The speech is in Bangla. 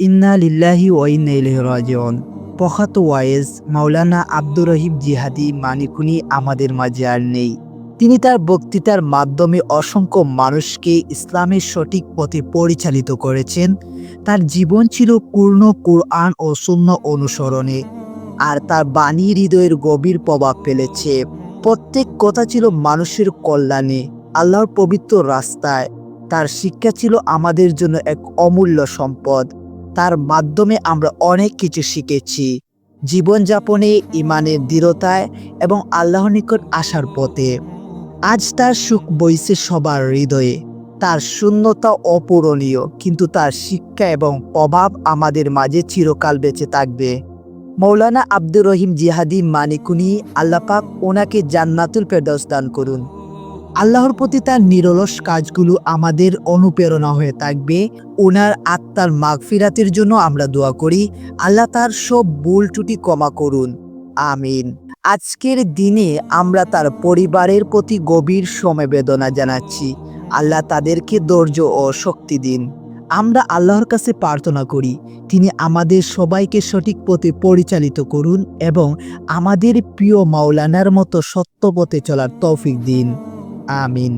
ইন্না লিল্লাহি ও ইন্না ইলাইহি রাজিউন। প্রখ্যাত ওয়াইজ মাওলানা আব্দুর রহিম জিহাদি মানিকুনি আমাদের মাঝে আর নেই। তিনি তার বক্তৃতার মাধ্যমে অসংখ্য মানুষকে ইসলামের সঠিক পথে পরিচালিত করেছেন। তার জীবন ছিল পূর্ণ কোরআন ও শূন্য অনুসরণে, আর তার বাণী হৃদয়ের গভীর প্রভাব ফেলেছে। প্রত্যেক কথা ছিল মানুষের কল্যাণে, আল্লাহর পবিত্র রাস্তায়। তার শিক্ষা ছিল আমাদের জন্য এক অমূল্য সম্পদ। তার মাধ্যমে আমরা অনেক কিছু শিখেছি। জীবনযাপনে, ইমানের দৃঢ়তায় এবং আল্লাহ নিকট আসার পথে। আজ তার সুখ বইছে সবার হৃদয়ে। তার শূন্যতা অপূরণীয়, কিন্তু তার শিক্ষা এবং প্রভাব আমাদের মাঝে চিরকাল বেঁচে থাকবে। মৌলানা আব্দুর রহিম জিহাদি মানিকুনি আল্লাপাক ওনাকে জান্নাতুল ফেরদৌস দান করুন। আল্লাহর প্রতি তার নিরলস কাজগুলো আমাদের অনুপ্রেরণা হয়ে থাকবে। ওনার আত্মার মাগফিরাতের জন্য আমরা দোয়া করি। আল্লাহ তার সব ভুল টুটি ক্ষমা করুন। আমিন। আজকের দিনে আমরা তার পরিবারের প্রতি গভীর সমবেদনা জানাচ্ছি। আল্লাহ তাদেরকে ধৈর্য ও শক্তি দিন। আমরা আল্লাহর কাছে প্রার্থনা করি, তিনি আমাদের সবাইকে সঠিক পথে পরিচালিত করুন এবং আমাদের প্রিয় মাওলানার মতো সত্য পথে চলার তৌফিক দিন। আমিন